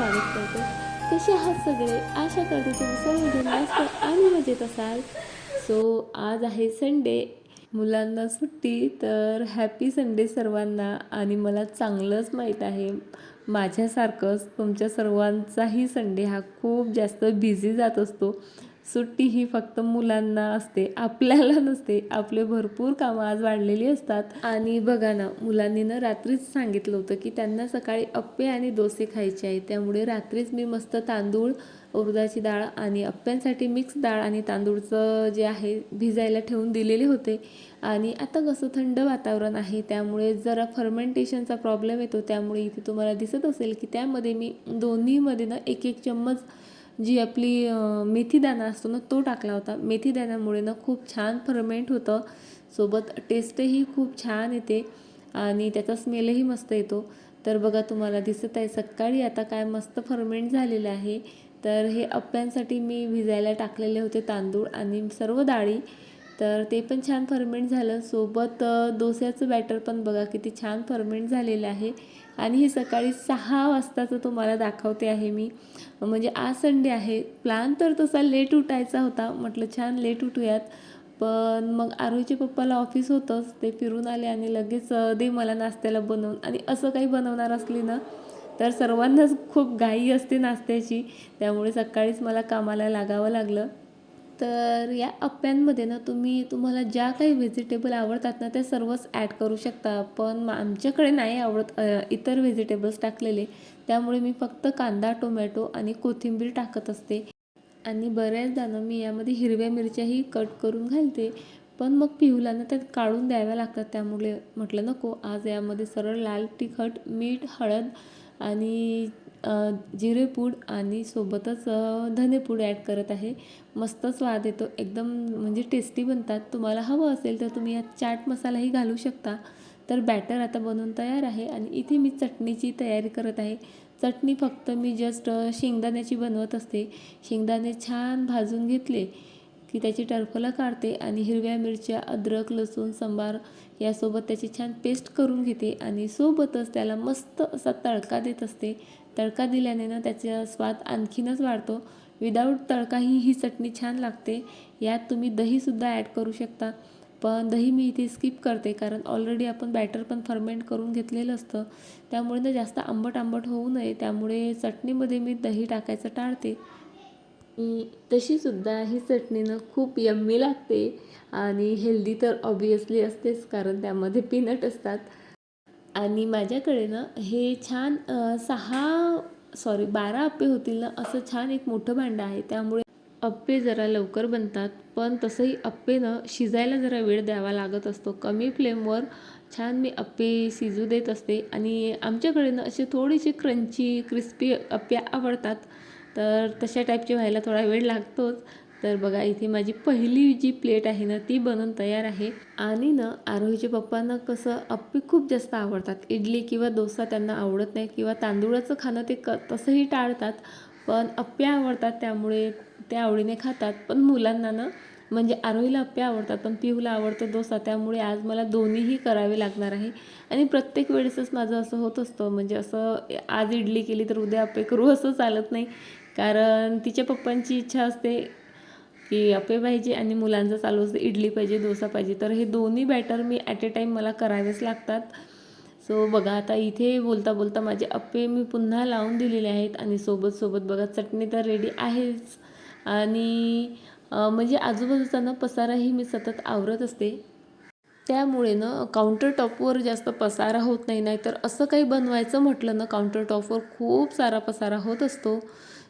स्वागत करतो. कसे आहात सगळे? आशा करते तुम्ही सर्वजण मस्त आणि मजेत असाल. सो आज आहे संडे मुलांना सुट्टी तर हॅपी संडे सर्वांना. आणि मला चांगलंच माहीत आहे माझ्यासारखंच तुमच्या सर्वांचाही संडे हा खूप जास्त बिझी जात असतो. सुट्टी ही फक्त मुलांना असते आपल्याला नसते. आपले भरपूर कामं आज वाढलेली असतात. आणि बघा ना मुलांनी ना रात्रीच सांगितलं होतं की त्यांना सकाळी अप्पे आणि डोसे खायचे आहे त्यामुळे रात्रीच मी मस्त तांदूळ उडदाची डाळ आणि अप्प्यांसाठी मिक्स डाळ आणि तांदूळचं जे आहे भिजायला ठेवून दिलेले होते. आणि आता कसं थंड वातावरण आहे त्यामुळे जरा फर्मेंटेशनचा प्रॉब्लेम येतो. त्यामुळे इथे तुम्हाला दिसत असेल की त्यामध्ये मी दोन्हीमध्ये ना एक एक चम्मच जी आपली मेथीदाणा असतो ना तो टाकला होता. मेथीदाण्यामुळे ना खूप छान फर्मेंट होतं. सोबत टेस्टही खूप छान येते आणि त्याचा स्मेलही मस्त येतो. तर बघा तुम्हाला दिसत आहे सकाळी आता काय मस्त फर्मेंट झालेलं आहे. तर हे अप्प्यांसाठी मी भिजायला टाकलेले होते तांदूळ आणि सर्व डाळी. तर ते पण छान फर्मेंट झालं. सोबत डोस्याचं बॅटर पण बघा किती छान फर्मेंट झालेलं आहे. आणि हे सकाळी सहा वाजताचं तुम्हाला दाखवते आहे मी. म्हणजे आज संडे आहे. प्लॅन तर तसा लेट उठायचा होता. म्हटलं छान लेट उठूयात. पण मग आरोहीच्या पप्पाला ऑफिस होतंच. ते फिरून आले आणि लगेच दे मला नाश्त्याला बनवून. आणि असं काही बनवणार असली ना तर सर्वांनाच खूप घाई असते नाश्त्याची. त्यामुळे सकाळीच मला कामाला लागावं लागलं. तर या अप्प्यांमध्ये ना तुम्ही तुम्हाला ज्या काही व्हेजिटेबल आवडतात ना त्या सर्वच ॲड करू शकता. पण आमच्याकडे नाही आवडत इतर व्हेजिटेबल्स टाकलेले. त्यामुळे मी फक्त कांदा टोमॅटो आणि कोथिंबीर टाकत असते. आणि बऱ्याचदा ना मी यामध्ये हिरव्या मिरच्याही कट करून घालते. पण मग पिहूला ना त्यात काढून द्याव्या लागतात. त्यामुळे म्हटलं नको आज यामध्ये सरळ लाल तिखट मीठ हळद आणि जिरेपूड आणि सोबतच धनेपूड ॲड करत आहे. मस्त स्वाद येतो. एकदम म्हणजे टेस्टी बनतात. तुम्हाला हवं असेल तर तुम्ही यात चाट मसालाही घालू शकता. तर बॅटर आता बनवून तयार आहे आणि इथे मी चटणीची तयारी करत आहे. चटणी फक्त मी जस्ट शेंगदाण्याची बनवत असते. शेंगदाणे छान भाजून घेतले की त्याची टरफला काढते आणि हिरव्या मिरच्या अद्रक लसूण सांबार यासोबत त्याची छान पेस्ट करून घेते आणि सोबतच त्याला मस्त असा तडका देत असते. तडका दिल्याने ना त्याचा स्वाद आणखीनच वाढतो. विदाऊट तडकाही ही चटणी छान लागते. यात तुम्ही दहीसुद्धा ॲड करू शकता. पण दही मी इथे स्किप करते कारण ऑलरेडी आपण बॅटर पण फर्मेंट करून घेतलेलं असतं. त्यामुळे ना जास्त आंबट आंबट होऊ नये. त्यामुळे चटणीमध्ये मी दही टाकायचं टाळते. तशीसुद्धा ही चटणीनं खूप यम्मी लागते. आणि हेल्दी तर ऑबियसली असतेच कारण त्यामध्ये पीनट असतात. आणि माझ्याकडे ना हे छान सहा सॉरी बारा अप्पे होतील ना असं छान एक मोठं भांडं आहे. त्यामुळे अप्पे जरा लवकर बनतात पण तसंही अप्पे ना शिजायला जरा वेळ द्यावा लागत असतो. कमी फ्लेमवर छान मी अप्पे शिजू देत असते. आणि आमच्याकडे ना असे थोडेसे क्रंची क्रिस्पी अप्पे आवडतात. तर तशा टाईपचे व्हायला थोडा वेळ लागतोच. तर बघा इथे माझी पहिली जी प्लेट आहे ना ती बनून तयार आहे. आणि ना आरोहीचे पप्पांना कसं अप्पे खूप जास्त आवडतात. इडली किंवा डोसा त्यांना आवडत नाही किंवा तांदूळाचं खाणं ते क तसंही टाळतात. पण अप्पे आवडतात त्यामुळे ते आवडीने खातात. पण मुलांना ना म्हणजे आरोहीला अप्पे आवडतात पण पिहूला आवडतो डोसा. त्यामुळे आज मला दोन्हीही करावे लागणार आहे. आणि प्रत्येक वेळेसच माझं असं होत असतं. म्हणजे असं आज इडली केली तर उद्या अप्पे करू असं चालत नाही. कारण तिच्या पप्पांची इच्छा असते की अप्पे पाहिजे आणि मुलांचं चालू असतं इडली पाहिजे डोसा पाहिजे. तर हे दोन्ही बॅटर मी ॲट ए टाईम मला करावेच लागतात. सो बघा आता इथे बोलता बोलता माझे अप्पे मी पुन्हा लावून दिलेले आहेत आणि सोबत सोबत बघा चटणी तर रेडी आहेच. आणि म्हणजे आजूबाजूचा ना पसाराही मी सतत आवरत असते. त्यामुळे ना काउंटर टॉपवर जास्त पसारा होत नाही नाहीतर असं काही बनवायचं म्हटलं ना काउंटर टॉपवर खूप सारा पसारा होत असतो.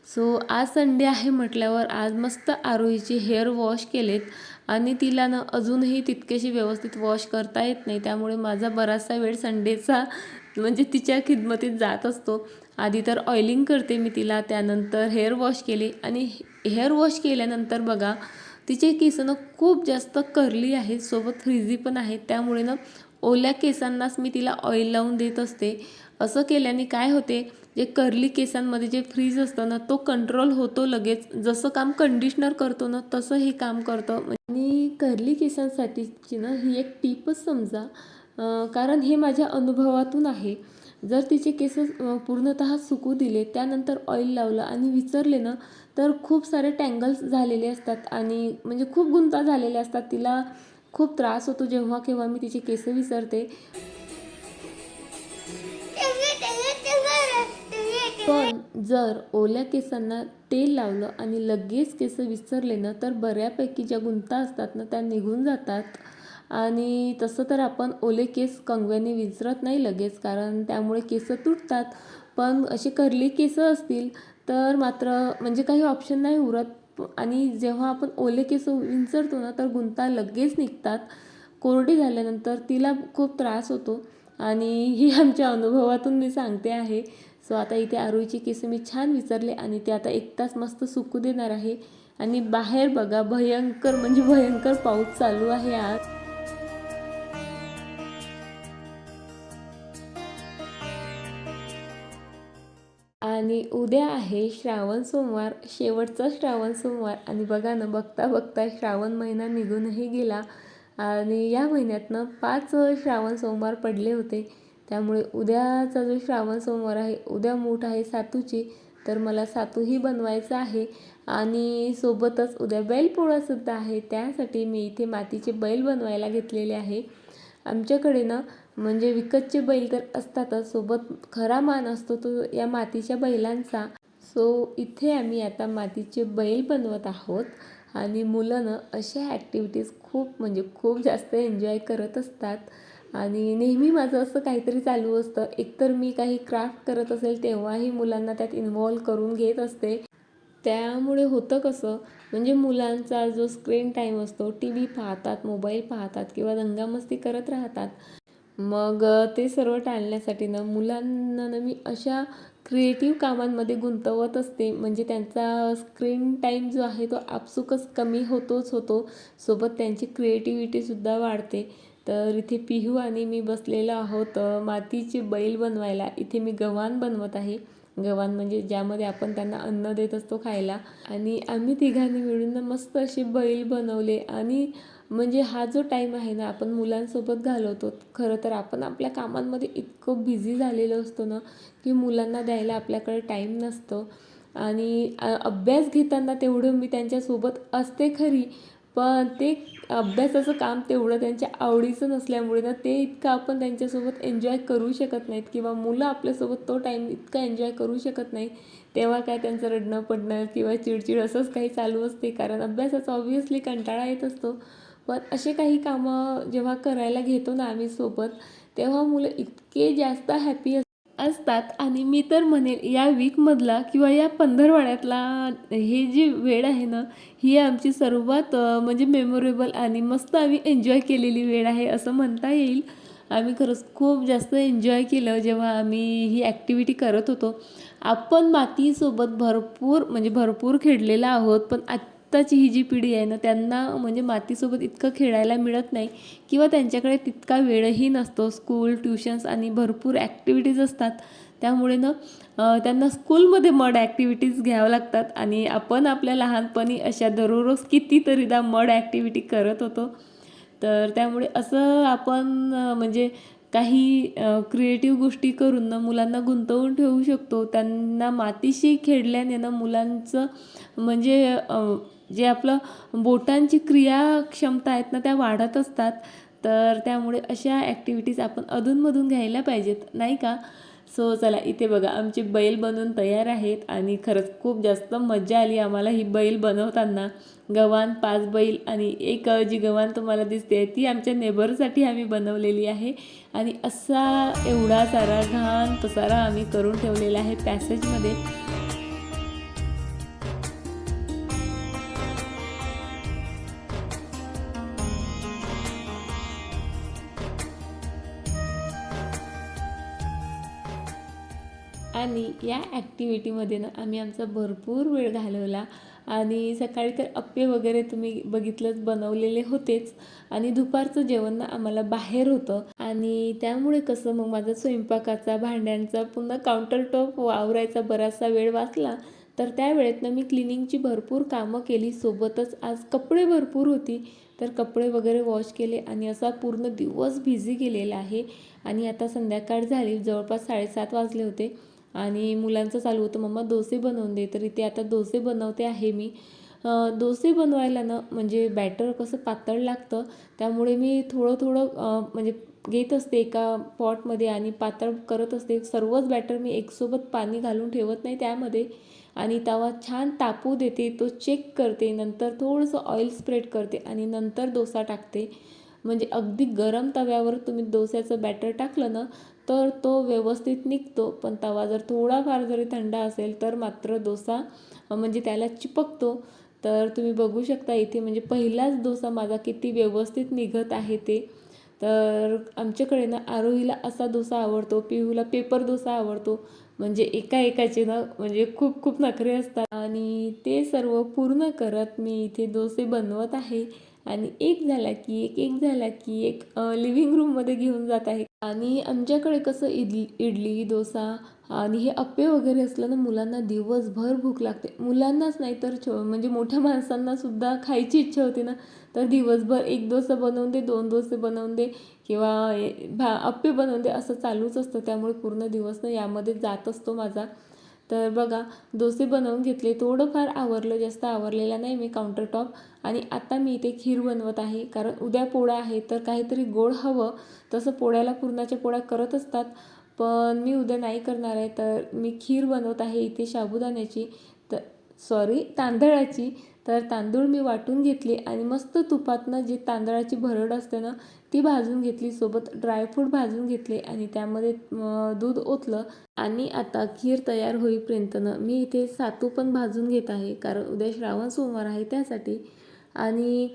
सो आज संडे आहे म्हटल्यावर आज मस्त आरोहीचे हेअर वॉश केलेत आणि तिला ना अजूनही तितकेशी व्यवस्थित वॉश करता येत नाही त्यामुळे माझा बराचसा वेळ संडेचा म्हणजे तिच्या खिदमतीत जात असतो. आधी तर ऑइलिंग करते मी तिला त्यानंतर हेअर वॉश केले आणि हेअर वॉश केल्यानंतर बघा तिचे केस ना खूप जास्त करली आहेत सोबत फ्रिझी पण आहेत त्यामुळे ना ओल्या केसांनाच मी तिला ऑइल लावून देत असते. असं केल्याने काय होते जे कर्ली केसांमध्ये जे फ्रीज असतं ना तो कंट्रोल होतो लगेच. जसं काम कंडिशनर करतो ना तसं हे काम करतं. आणि कर्ली केसांसाठीची ना ही एक टीपच समजा कारण हे माझ्या अनुभवातून आहे. जर तिचे केस पूर्णत पूर्णतः सुकू दिले त्यानंतर ऑइल लावलं आणि विचरले ना तर खूप सारे टँगल्स झालेले असतात आणि म्हणजे खूप गुंता झालेल्या असतात. तिला खूप त्रास होतो जेव्हा केव्हा मी तिचे केस विसरते. पण जर ओल्या केसांना तेल लावलं आणि लगेच केस विसरले ना तर बऱ्यापैकी ज्या गुंता असतात ना त्या निघून जातात. आणि तसं तर आपण ओले केस कंगव्याने विसरत नाही लगेच कारण त्यामुळे केस तुटतात. पण असे करली केस असतील तर मात्र म्हणजे काही ऑप्शन नाही उरत. आणि जेव्हा आपण ओले केस विंचरतो ना तर गुंता लगेच निघतात. कोरडी झाल्यानंतर तिला खूप त्रास होतो. आणि ही आमच्या अनुभवातून मी सांगते आहे. सो आता इथे आरोईची केस मी छान विचारले आणि ते आता एक तास मस्त सुकू देणार आहे. आणि बाहेर बघा भयंकर म्हणजे भयंकर पाऊस चालू आहे आज. आणि उद्या आहे श्रावण सोमवार शेवटचा श्रावण सोमवार. आणि बघा ना बघता बघता श्रावण महिना निघूनही गेला. आणि या महिन्यातनं पाच श्रावण सोमवार पडले होते. त्यामुळे उद्याचा जो श्रावण सोमवार आहे उद्या मूठ आहे सातूची तर मला सातूही बनवायचं आहे. आणि सोबतच उद्या बैलपोळासुद्धा आहे त्यासाठी मी इथे मातीचे बैल बनवायला घेतलेले आहे. आमच्याकडे ना म्हणजे विकतचे बैल तर असतातच सोबत खरा मान असतो तो या मातीच्या बैलांचा. सो इथे आम्ही आता मातीचे बैल बनवत आहोत. आणि मुलं ना अशा ॲक्टिव्हिटीज खूप म्हणजे खूप जास्त एन्जॉय करत असतात. आणि नेहमी माझं असं काहीतरी चालू असतं. एकतर मी काही क्राफ्ट करत असेल तेव्हाही मुलांना त्यात इन्व्हॉल्व करून घेत असते. त्यामुळे होतं कसं म्हणजे मुलांचा जो स्क्रीन टाईम असतो टी व्ही पाहतात मोबाईल पाहतात किंवा दंगामस्ती करत राहतात मग ते सर्व टाळण्यासाठी ना मुलांना ना मी अशा क्रिएटिव्ह कामांमध्ये गुंतवत असते. म्हणजे त्यांचा स्क्रीन टाईम जो आहे तो आपसुकच कमी होतोच होतो. सोबत त्यांची क्रिएटिव्हिटीसुद्धा वाढते. तर इथे पिहू आणि मी बसलेलो आहोत मातीचे बैल बनवायला. इथे मी गव्हाण बनवत आहे. गव्हाण म्हणजे ज्यामध्ये आपण त्यांना अन्न देत असतो खायला. आणि आम्ही तिघांनी मिळून मस्त असे बैल बनवले. आणि म्हणजे हा जो टाईम आहे ना आपण मुलांसोबत घालवतो. खरं तर आपण आपल्या कामांमध्ये इतकं बिझी झालेलो असतो ना की मुलांना द्यायला आपल्याकडे टाईम नसतो. आणि अभ्यास घेताना तेवढं मी त्यांच्यासोबत असते खरी पण ते अभ्यासाचं काम तेवढं त्यांच्या आवडीचं नसल्यामुळे ना ते इतकं आपण त्यांच्यासोबत एन्जॉय करू शकत नाहीत किंवा मुलं आपल्यासोबत तो टाईम इतका एन्जॉय करू शकत नाही तेव्हा काय त्यांचं रडणं पडणं किंवा चिडचिड असंच काही चालू असते. कारण अभ्यासाचा ऑब्व्हियसली कंटाळा येत असतो. पण असे काही कामं जेव्हा करायला घेतो ना आम्ही सोबत तेव्हा मुलं इतके जास्त हॅपी असतात असतात. आणि मी तर म्हणेल या वीकमधला किंवा या पंधरवाड्यातला हे जी वेळ आहे ना ही आमची सर्वात म्हणजे मेमोरेबल आणि मस्त आम्ही एन्जॉय केलेली वेळ आहे असं म्हणता येईल. आम्ही खरंच खूप जास्त एन्जॉय केलं जेव्हा आम्ही ही ॲक्टिव्हिटी करत होतो. आपण मातीसोबत भरपूर म्हणजे भरपूर खेळलेला आहोत पण आत्ताची ही जी पिढी आहे ना त्यांना म्हणजे मातीसोबत इतकं खेळायला मिळत नाही किंवा त्यांच्याकडे तितका वेळही नसतो. स्कूल ट्युशन्स आणि भरपूर ॲक्टिव्हिटीज असतात. त्यामुळे ना त्यांना स्कूलमध्ये मड ॲक्टिव्हिटीज घ्याव्या लागतात आणि आपण आपल्या लहानपणी अशा दररोज कितीतरीदा मड ॲक्टिव्हिटी करत होतो. तर त्यामुळे असं आपण म्हणजे काही क्रिएटिव्ह गोष्टी करून ना मुलांना गुंतवून ठेवू शकतो. त्यांना मातीशी खेळल्याने ना मुलांचं म्हणजे जे आपलं बोटांची क्रियाक्षमता आहेत ना त्या वाढत असतात. तर त्यामुळे अशा ॲक्टिव्हिटीज आपण अधूनमधून घ्यायला पाहिजेत नाही का? सो चला इथे बघा आमचे बैल बनवून तयार आहेत आणि खरंच खूप जास्त मजा आली आम्हाला ही बैल बनवताना. गव्हाण पाच बैल आणि एक जी गव्हाण तुम्हाला दिसते ती आमच्या नेबरसाठी आम्ही बनवलेली आहे. आणि असा एवढा सारा घाण पसारा आम्ही करून ठेवलेला आहे पॅसेजमध्ये आणि या ॲक्टिव्हिटीमध्ये ना आम्ही आमचा भरपूर वेळ घालवला. आणि सकाळी तर अप्पे वगैरे तुम्ही बघितलंच बनवलेले होतेच. आणि दुपारचं जेवण ना आम्हाला बाहेर होतं. आणि त्यामुळे कसं मग माझा स्वयंपाकाचा भांड्यांचा पुन्हा काउंटर टॉप वावरायचा बराचसा वेळ वाचला. तर त्या वेळेत ना मी क्लिनिंगची भरपूर कामं केली. सोबतच आज कपडे भरपूर होती. तर कपडे वगैरे वॉश केले आणि असा पूर्ण दिवस बिझी गेलेला आहे. आणि आता संध्याकाळ झाली. जवळपास साडेसात वाजले होते. आणि मुलांचं चालू होतं मम्मा डोसे बनवून दे. तर इथे आता डोसे बनवते आहे मी. डोसे बनवायला ना म्हणजे बॅटर कसं पातळ लागतं त्यामुळे मी थोडं थोडं म्हणजे घेत असते एका पॉटमध्ये आणि पातळ करत असते. सर्वच बॅटर मी एकसोबत पाणी घालून ठेवत नाही त्यामध्ये. आणि तवा छान तापू देते तो चेक करते नंतर थोडंसं ऑइल स्प्रेड करते आणि नंतर डोसा टाकते. म्हणजे अगदी गरम तव्यावर तुम्ही डोस्याचं बॅटर टाकलं ना तर तो व्यवस्थित निघतो. पण तवा जर थोडाफार जरी थंड असेल तर मात्र डोसा म्हणजे त्याला चिपकतो. तर तुम्ही बघू शकता इथे म्हणजे पहिलाच डोसा माझा किती व्यवस्थित निघत आहे ते. तर आमच्याकडे ना आरोहीला असा डोसा आवडतो पिहूला पेपर डोसा आवडतो. म्हणजे एका एकाचे ना म्हणजे खूप खूप नखरे असतात. आणि ते सर्व पूर्ण करत मी इथे डोसे बनवत आहे. आणि एक झाला की एक एक झाला की एक लिव्हिंग रूममध्ये घेऊन जात आहे. आणि आमच्याकडे कसं इडली इडली डोसा आणि हे अप्पे वगैरे असलं ना मुलांना दिवसभर भूक लागते. मुलांनाच नाही तर छो म्हणजे मोठ्या माणसांना सुद्धा खायची इच्छा होते ना तर दिवसभर एक डोसा बनवून दे दोन डोसे बनवून दे किंवा भा अप्पे बनवून दे असं चालूच असतं. त्यामुळे पूर्ण दिवस ना यामध्ये जात असतो माझा. तर बघा डोसे बनवून घेतले थोडंफार आवरलं जास्त आवरलेला नाही मी काउंटर टॉप आणि आता मी इथे खीर बनवत आहे कारण उद्या पोळा आहे तर काहीतरी गोड हवं. तसं पोळ्याला पुरणाच्या पोळ्या करत असतात पण मी उद्या नाही करणार आहे. तर मी खीर बनवत आहे इथे साबुदाण्याची सॉरी तांदळाची. तर तांदूळ मी वाटून घेतले आणि मस्त तुपातनं जी तांदळाची भरड असते ना ती भाजून घेतली. सोबत ड्रायफ्रूट भाजून घेतले आणि त्यामध्ये दूध ओतलं. आणि आता खीर तयार होईपर्यंत ना मी इथे सातू पण भाजून घेत आहे कारण उद्या श्रावण सोमवार आहे त्यासाठी. आणि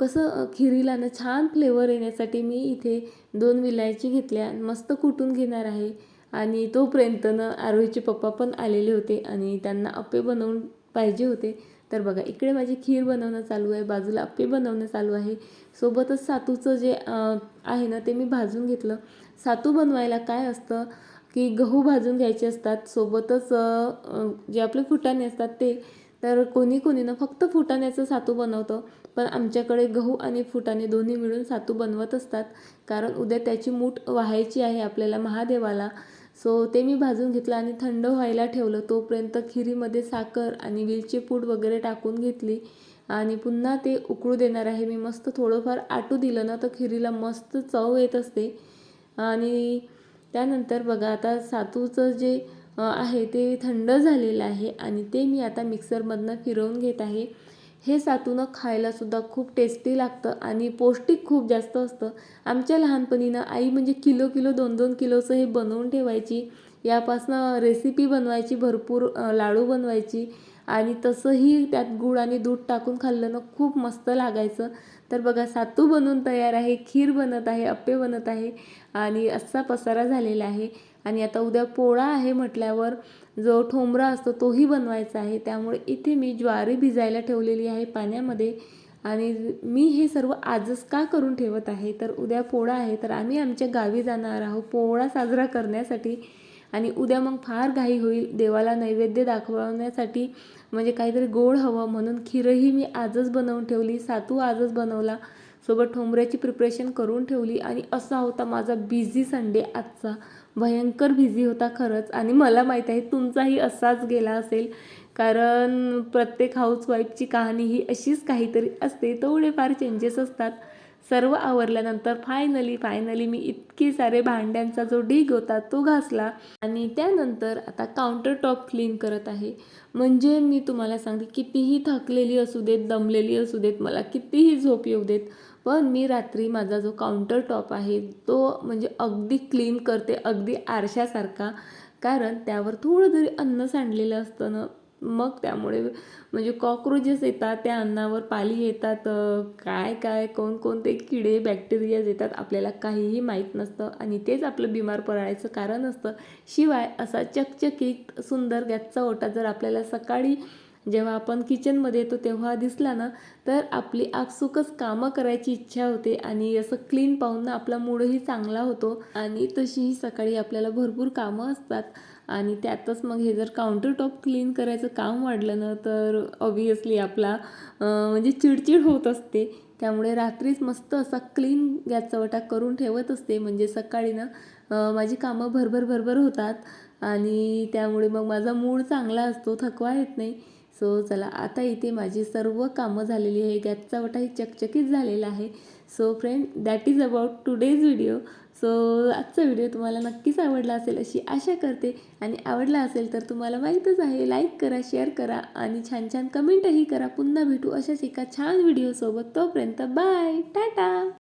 कसं खिरीला ना छान फ्लेवर येण्यासाठी मी इथे दोन विलायची घेतल्या. आणि मस्त कुटून घेणार आहे. आणि तोपर्यंत ना आरोहीचे पप्पा पण आलेले होते आणि त्यांना अप्पे बनवून पाहिजे होते. तर बघा इकडे माझी खीर बनवणं चालू आहे बाजूला अप्पे बनवणं चालू आहे. सोबतच सातूचं जे आहे ना ते मी भाजून घेतलं. सातू बनवायला काय असतं की गहू भाजून घ्यायचे असतात. सोबतच जे आपले फुटाणे असतात ते तर कोणी कोणी ना फक्त फुटाण्याचं सातू बनवतं. पण आमच्याकडे गहू आणि फुटाणे दोन्ही मिळून सातू बनवत असतात. कारण उद्या त्याची मूठ व्हायची आहे आपल्याला महादेवाला. सो ते मी भाजून घेतलं आणि थंड व्हायला ठेवलं. तोपर्यंत खिरीमध्ये साखर आणि वेलची पूड वगैरे टाकून घेतली आणि पुन्हा ते उकळू देणार आहे. मी मस्त थोडंफार आटू दिलं ना तर खिरीला मस्त चव येत असते. आणि त्यानंतर बघा आता सातूचं जे आहे ते थंड झालेलं आहे आणि ते मी आता मिक्सरमधनं फिरवून घेत आहे. हे सातूनं खायला सुद्धा खूप टेस्टी लागतं आणि पौष्टिक खूप जास्त असतं. आमच्या लहानपणीनं आई म्हणजे किलो किलो दोन दोन किलोचं हे बनवून ठेवायची. यापासनं रेसिपी बनवायची भरपूर लाडू बनवायची आणि तसंही त्यात गूळ आणि दूध टाकून खाल्लं ना खूप मस्त लागायचं. तर बघा सातू बनवून तयार आहे खीर बनत आहे अप्पे बनत आहे आणि असा पसारा झालेला आहे. आणि आता उद्या पोळा आहे म्हटल्यावर जो ठोंबरा असतो तोही बनवायचा आहे. त्यामुळे इथे मी ज्वारी भिजायला ठेवलेली आहे पाण्यामध्ये. आणि मी हे सर्व आजच का करून ठेवत आहे? तर उद्या पोळा आहे. तर आम्ही आमच्या गावी जाणार आहोत पोळा साजरा करण्यासाठी. आणि उद्या मग फार घाई होईल. देवाला नैवेद्य दाखवण्यासाठी म्हणजे काहीतरी गोड हवं म्हणून खीरही मी आजच बनवून ठेवली. सातू आजच बनवला. सोबत ठोंबऱ्याची प्रिपरेशन करून ठेवली. आणि असा होता माझा बिझी संडे आजचा. भयंकर बिझी होता खरंच. आणि मला माहीत आहे तुमचाही असाच गेला असेल. कारण प्रत्येक हाऊसवाईफची कहाणी ही अशीच काहीतरी असते. थोडेफार चेंजेस असतात. सर्व आवरल्यानंतर फायनली फायनली मी इतके सारे भांड्यांचा जो ढीग होता तो घासला. आणि त्यानंतर आता काउंटर टॉप क्लीन करत आहे. म्हणजे मी तुम्हाला सांगते कितीही थकलेली असू देत दमलेली असू देत मला कितीही झोप येऊ देत पण मी रात्री माझा जो काउंटर टॉप आहे तो म्हणजे अगदी क्लीन करते अगदी आरशासारखा. कारण त्यावर थोडं जरी अन्न सांडलेलं असतं ना मग त्यामुळे म्हणजे कॉक्रोचेस येतात त्या अन्नावर पाली येतात काय काय कोणकोणते किडे बॅक्टेरियाज येतात आपल्याला काहीही माहीत नसतं. आणि तेच आपलं बिमार पडायचं कारण असतं. शिवाय असा चकचकीत सुंदर गॅसचा ओटा जर आपल्याला सकाळी जेव्हा आपण किचनमध्ये येतो तेव्हा दिसला ना तर आपली आपसुकच कामं करायची इच्छा होते आणि असं क्लीन पाहून ना आपला मूडही चांगला होतो. आणि तशीही सकाळी आपल्याला भरपूर कामं असतात. आणि त्यातच मग हे जर काउंटर टॉप क्लीन करायचं काम वाढलं ना तर ऑबियसली आपला म्हणजे चिडचिड होत असते. त्यामुळे रात्रीच मस्त असा क्लीन गॅसचा वटा करून ठेवत असते. म्हणजे सकाळी ना माझी कामं भरभर भरभर होतात. आणि त्यामुळे मग माझा मूड चांगला असतो थकवा येत नाही. सो चला आता इथे माझी सर्व कामं झालेली आहे गॅसचा वटाही चकचकीत झालेला आहे. So friend that is about today's video so आजचा व्हिडिओ तुम्हाला नक्कीच आवडला असेल अशी आशा करते. आणि आवडला असेल तर तुम्हाला माहीतच आहे लाईक करा शेअर करा आणि छान छान कमेंटही करा. पुन्हा भेटू अशाच एका छान व्हिडिओसोबत तोपर्यंत बाय टाटा